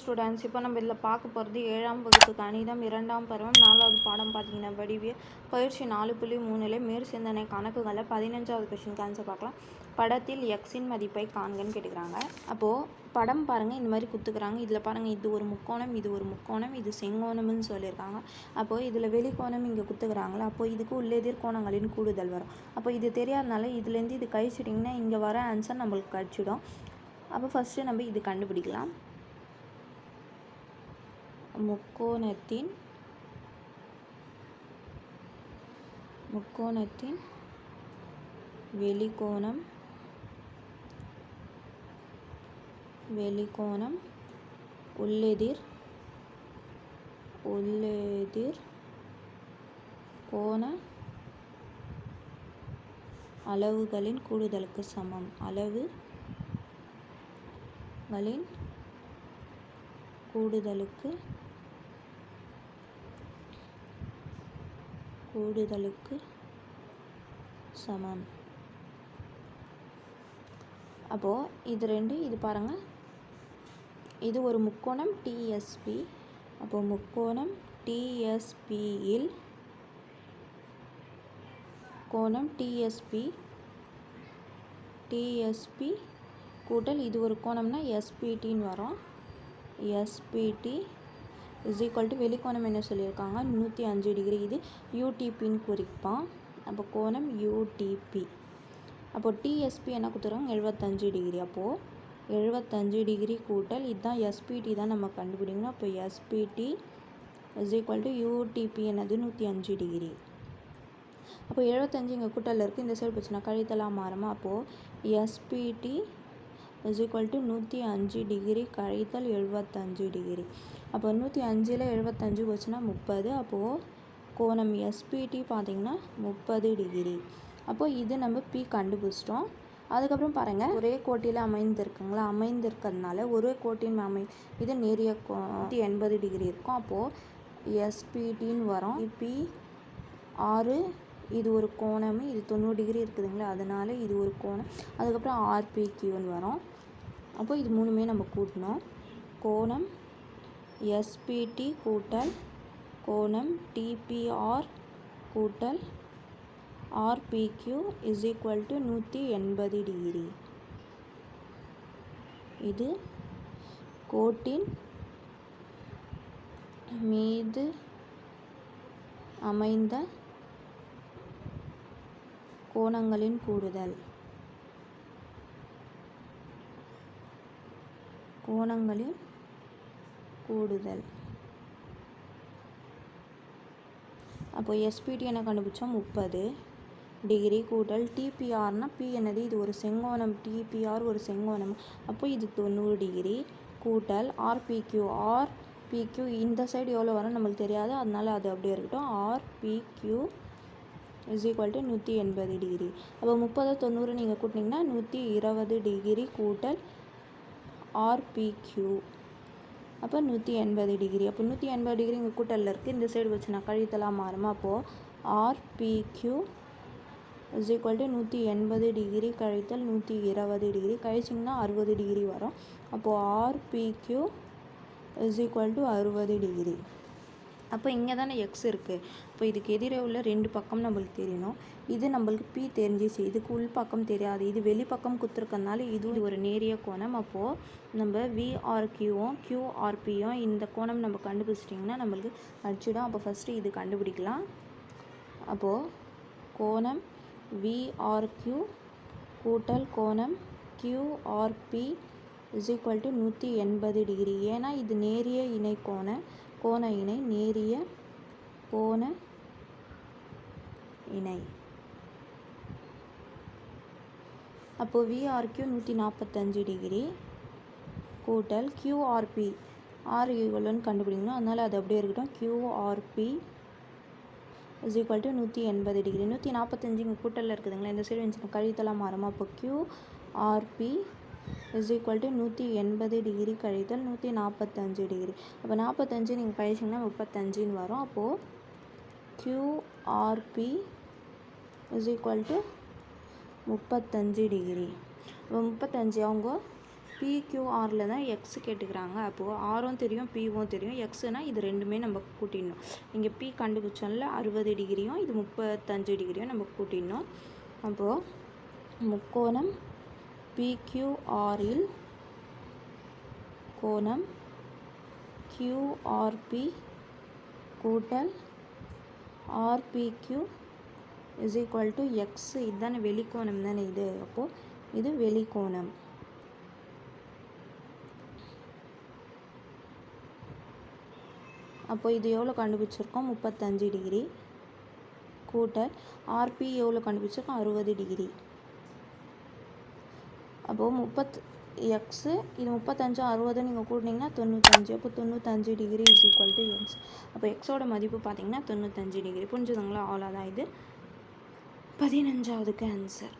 Students இப்போ நம்ம இதில் பார்க்க போகிறது ஏழாம் வகுப்பு கணிதம் இரண்டாம் பருவம் நாலாவது பாடம் பார்த்தீங்கன்னா வடிவியல் பயிற்சி நாலு புள்ளி மூணில் மேற் சிந்தனை கணக்குகளை பதினஞ்சாவது கொஷின் ஆன்சர் பார்க்கலாம். படத்தில் எக்ஸின் மதிப்பை காண்கன்னு கேட்டுக்கிறாங்க. அப்போது படம் பாருங்கள் இந்த மாதிரி குத்துக்கிறாங்க. இதில் பாருங்கள் இது ஒரு முக்கோணம் இது ஒரு முக்கோணம் இது செங்கோணம்னு சொல்லியிருக்காங்க. அப்போது இதில் வெளிக்கோணம் இங்கே குத்துக்கிறாங்களா அப்போது இதுக்கு உள்ள எதிர்கோணங்களின் கூடுதல் வரும். அப்போ இது தெரியாதனால இதுலேருந்து இது கழிச்சிட்டிங்கன்னா இங்கே வர ஆன்சர் நம்மளுக்கு கழிச்சிடும் அப்போ ஃபஸ்ட்டு நம்ம இது கண்டுபிடிக்கலாம். முக்கோணத்தின் முக்கோணத்தின் வெளிக்கோணம் வெளிக்கோணம் உள்ளெதிர் உள்ளெதிர் கோண அளவுகளின் கூடுதலுக்கு சமம். அளவுகளின் கூடுதலுக்கு கூடுதலுக்கு சமம். அப்போது இது ரெண்டு இது பாருங்கள் இது ஒரு முக்கோணம் டிஎஸ்பி அப்போது முக்கோணம் டிஎஸ்பியில் கோணம் டிஎஸ்பி டிஎஸ்பி கூட்டல் இது ஒரு கோணம்னா எஸ்பிடின்னு வரும். எஸ்பிடி இஸ் ஈக்குவல் டு வெளிக்கோணம் என்ன சொல்லியிருக்காங்க? நூற்றி அஞ்சு டிகிரி இது யூடிபின்னு குறிப்பான் அப்போ கோணம் யூடிபி அப்போது டிஎஸ்பி என்ன கொடுத்துருவாங்க எழுபத்தஞ்சு டிகிரி அப்போது எழுபத்தஞ்சு டிகிரி கூட்டல் இதுதான் எஸ்பிடி தான் நம்ம கண்டுபிடிக்கணும். அப்போ SPT is equal to UTP என்னது? நூற்றி அஞ்சு டிகிரி அப்போ எழுபத்தஞ்சு இங்கே கூட்டலில் இருக்குது இந்த சைடு போச்சுன்னா கழித்தலாம் மாறுமா? அப்போது எஸ்பிடி இஸ் ஈக்குவல் டு நூற்றி அஞ்சு டிகிரி கழித்தல் எழுபத்தஞ்சு டிகிரி அப்போ நூற்றி அஞ்சில் எழுபத்தஞ்சு போச்சுன்னா முப்பது. அப்போது கோணம் எஸ்பிடி பார்த்திங்கன்னா முப்பது டிகிரி அப்போது இது நம்ம பி கண்டுபிடிச்சிட்டோம். அதுக்கப்புறம் பாருங்கள் ஒரே கோட்டியில் அமைந்திருக்குங்களா? அமைந்திருக்கிறதுனால ஒரே கோட்டின் அமை இது நேரிய கோ எண்பது டிகிரி இருக்கும். அப்போது எஸ்பிடின்னு வரும். பி ஆறு இது ஒரு கோணம் இது தொண்ணூறு டிகிரி இருக்குதுங்களா அதனால் இது ஒரு கோணம். அதுக்கப்புறம் ஆர்பிக்யூன்னு வரும். அப்போ இது மூணுமே நம்ம கூட்டணும். கோணம் எஸ்பிடி கூட்டல் கோணம் டிபிஆர் கூட்டல் ஆர்பிக்யூ இஸ் ஈக்குவல் டு நூற்றி எண்பது டிகிரி. இது கோட்டின் மீது அமைந்த கோணங்களின் கூடுதல். கோணங்களின் கூடுதல். அப்போ எஸ்பிடி என்ன கண்டுபிடிச்சோம் முப்பது. டிகிரி கூட்டல் டிபிஆர்னா பி என்னது? இது ஒரு செங்கோணம். டிபிஆர் ஒரு செங்கோணம். அப்போ இது தொண்ணூறு டிகிரி கூட்டல் ஆர்பிக்யூ ஆர்பிக்யூ இந்த சைடு எவ்வளோ வரும் நம்மளுக்கு தெரியாது. அதனால அது அப்படியே இருக்கட்டும். ஆர்பிக்யூ இஸ் ஈக்குவல் டு நூற்றி எண்பது டிகிரி அப்போ முப்பது தொண்ணூறு நீங்கள் கூட்டினீங்கன்னா நூற்றி இருபது டிகிரி கூட்டல் ஆர்பிக்யூ அப்போ நூற்றி எண்பது டிகிரி அப்போ நூற்றி எண்பது டிகிரி இங்கே கூட்டலில் இருக்குது இந்த சைடு வச்சுனா கழித்தலாம் மாறுமா? அப்போது ஆர்பிக்யூ இஸ் ஈக்குவல் டு நூற்றி எண்பது டிகிரி கழித்தல் நூற்றி இருபது டிகிரி கழிச்சிங்கன்னா அறுபது டிகிரி வரும். அப்போது ஆர்பிக்யூ இஸ் ஈக்குவல் டு அறுபது டிகிரி அப்போ இங்கே தானே எக்ஸ் இருக்குது இப்போ இதுக்கு எதிரே உள்ள ரெண்டு பக்கம் நம்மளுக்கு தெரியணும். இது நம்மளுக்கு பி தெரிஞ்சிச்சு. இதுக்கு உள் பக்கம் தெரியாது. இது வெளிப்பக்கம் குத்துருக்கனால இது ஒரு நேரிய கோணம். அப்போது நம்ம விஆர்கியூவும் கியூஆர்பியும் இந்த கோணம் நம்ம கண்டுபிடிச்சிட்டிங்கன்னா நம்மளுக்கு அடிச்சிடும். அப்போ ஃபஸ்ட்டு இது கண்டுபிடிக்கலாம். அப்போது கோணம் விஆர்கியூ கூட்டல் கோணம் கியூஆர்பி இஸ் ஈக்குவல் டு நூற்றி எண்பது டிகிரி ஏன்னா இது நேரிய இணை கோண இணை நேரிய கோண இணை. அப்போது விஆர்கியூ நூற்றி நாற்பத்தஞ்சு டிகிரி கூட்டல் கியூஆர்பி ஆர் ஈக்குவல்னு கண்டுபிடிக்கணும். அதனால் அது அப்படியே இருக்கட்டும். கியூஆர்பி இஸ் ஈக்குவல் டு நூற்றி எண்பது டிகிரி. நூற்றி நாற்பத்தஞ்சு இங்கே கூட்டலில் இருக்குதுங்களா? இந்த சைடு வந்துச்சுன்னா கழித்தலாம் மாறுமா அப்போ கியூஆர்பி இஸ் ஈக்குவல் டு நூற்றி எண்பது டிகிரி கழித்தல் நூற்றி நாற்பத்தஞ்சு டிகிரி அப்போ நாற்பத்தஞ்சு நீங்கள் கழிச்சிங்கன்னா முப்பத்தஞ்சுன்னு வரும். அப்போது கியூஆர்பி இஸ் ஈக்குவல் டு முப்பத்தஞ்சு டிகிரி இப்போ முப்பத்தஞ்சு அவங்க பிக்யூஆரில் தான் எக்ஸ் கேட்டுக்கிறாங்க. அப்போது ஆரும் தெரியும் பிவும் தெரியும். எக்ஸ்னால் இது ரெண்டுமே நம்ம கூட்டிடணும். இங்கே பி கண்டுபிடிச்சோம்ல அறுபது டிகிரியும் இது முப்பத்தஞ்சு டிகிரியும் நம்ம கூட்டிடணும். அப்போது முக்கோணம் பிக்யூஆரில் கோணம் கியூஆர்பி கூட்டல் RPQ is equal to x இதுதானே வெளிக்கோணம் தானே இது? அப்போது இது வெளிக்கோணம். அப்போ இது எவ்வளோ கண்டுபிடிச்சிருக்கோம்? முப்பத்தஞ்சு டிகிரி கூட்டல் ஆர்பி எவ்வளோ கண்டுபிடிச்சிருக்கோம்? அறுபது டிகிரி. அப்போது முப்பத் எக்ஸு இது முப்பத்தஞ்சு அறுபது நீங்கள் கூட்டினீங்கன்னா தொண்ணூத்தஞ்சு. அப்போ தொண்ணூத்தஞ்சு degree is equal to x அப்போ எக்ஸோட மதிப்பு பார்த்தீங்கன்னா தொண்ணூத்தஞ்சு டிகிரி புரிஞ்சுதுங்களா? அவ்வளோதான் இது. பதினஞ்சாவதுக்கு ஆன்சர்